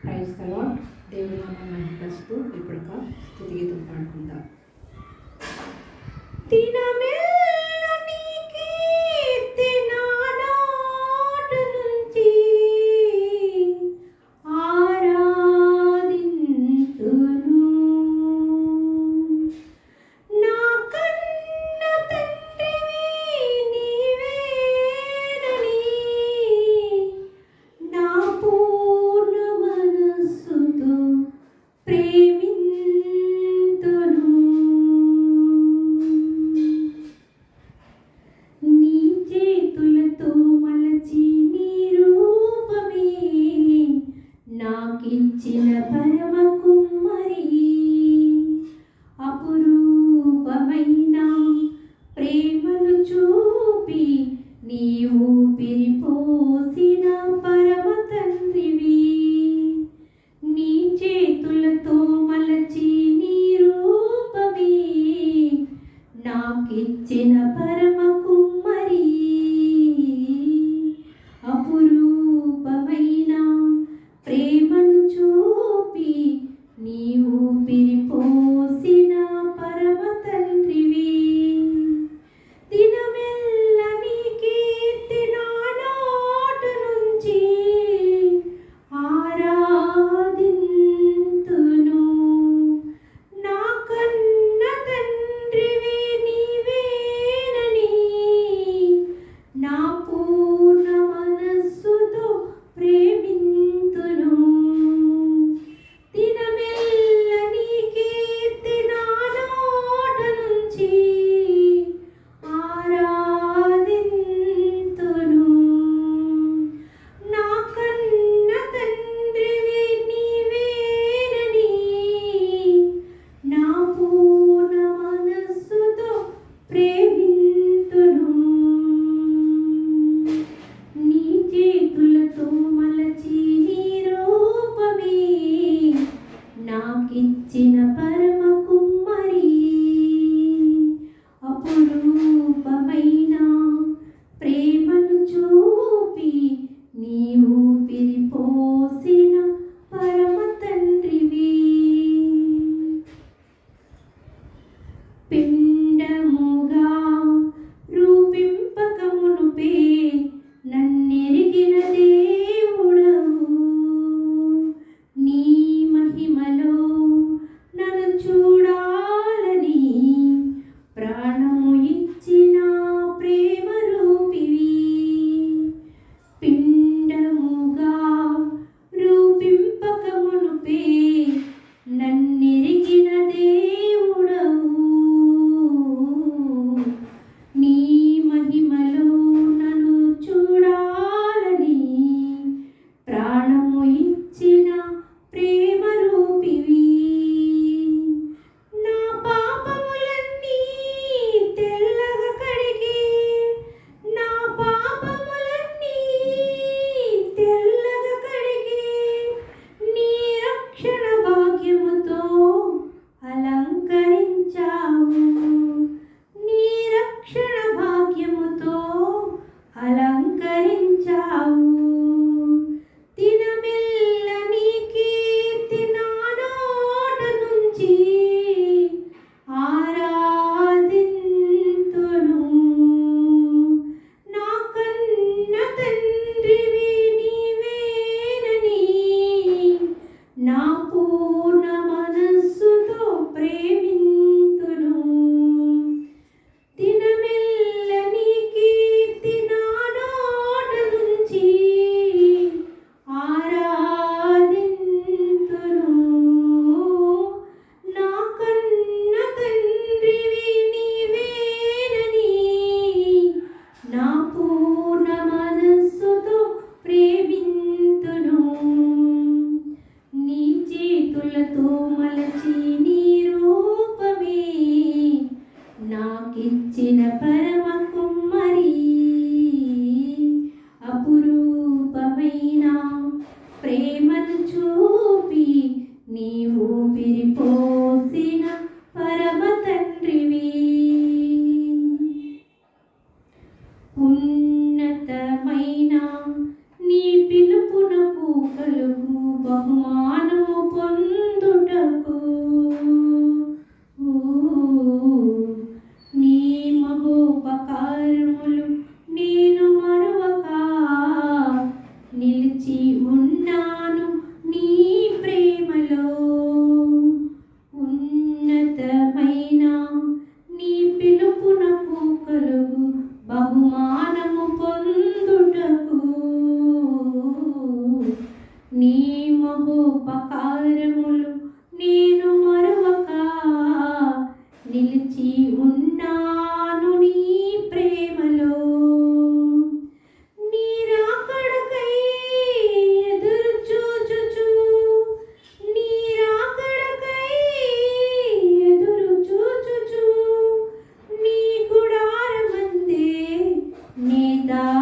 క్రైస్తవ తలో దేవుడు మమ్మల్ని ప్రస్తుతం ఇప్పుడు ఒక స్థితిగీతం పాడుకుందాం. దినమే పిలుపునకు కలుగు బహుమానము పొందుటకు now.